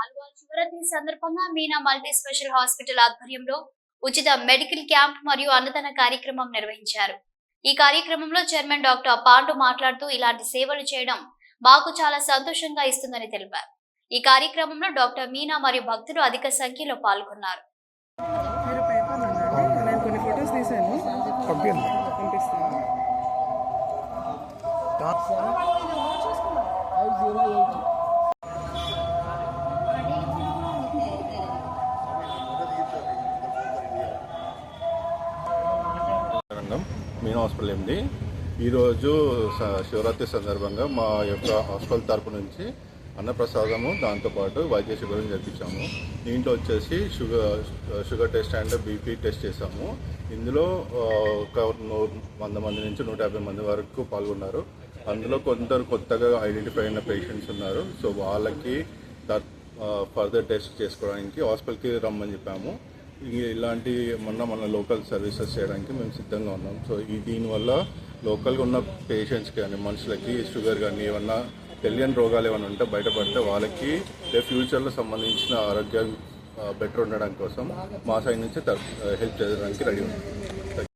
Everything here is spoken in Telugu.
హల్వాల్ శివరాత్రి సందర్భంగా మీనా మల్టీ స్పెషల్ హాస్పిటల్ ఆధ్వర్యంలో ఉచిత మెడికల్ క్యాంప్ మరియు అన్నదాన కార్యక్రమం నిర్వహించారు. ఈ కార్యక్రమంలో చైర్మన్ డాక్టర్ పాండు మాట్లాడుతూ ఇలాంటి సేవలు చేయడం మాకు చాలా సంతోషంగా ఇస్తుందని తెలిపారు. ఈ కార్యక్రమంలో డాక్టర్ మీనా మరియు భక్తులు అధిక సంఖ్యలో పాల్గొన్నారు. పంపిస్తాను. రంగం మీనా హాస్పిటల్ ఎండి ఈరోజు శివరాత్రి సందర్భంగా మా యొక్క హాస్పిటల్ తరపు నుంచి అన్నప్రసాదము దాంతోపాటు వైద్య శిబిరం జరిపించాము. దీంట్లో వచ్చేసి sugar sugar test and BP test చేసాము ఇందులో ఒక వంద మంది నుంచి నూట యాభై మంది వరకు పాల్గొన్నారు. అందులో కొందరు కొత్తగా ఐడెంటిఫై అయిన పేషెంట్స్ ఉన్నారు. సో వాళ్ళకి ఫర్దర్ టెస్ట్ చేసుకోవడానికి హాస్పిటల్కి రమ్మని చెప్పాము. ఇలాంటి మొన్న మన లోకల్ సర్వీసెస్ చేయడానికి మేము సిద్ధంగా ఉన్నాం. సో ఈ దీనివల్ల లోకల్గా ఉన్న పేషెంట్స్కి కానీ మనుషులకి షుగర్ కానీ ఏమన్నా తెలియని రోగాలు ఏమైనా ఉంటే బయటపడితే వాళ్ళకి రేపు ఫ్యూచర్లో సంబంధించిన ఆరోగ్యం బెటర్ ఉండడం కోసం మా సైడ్ నుంచి హెల్ప్ చేయడానికి రెడీ ఉంది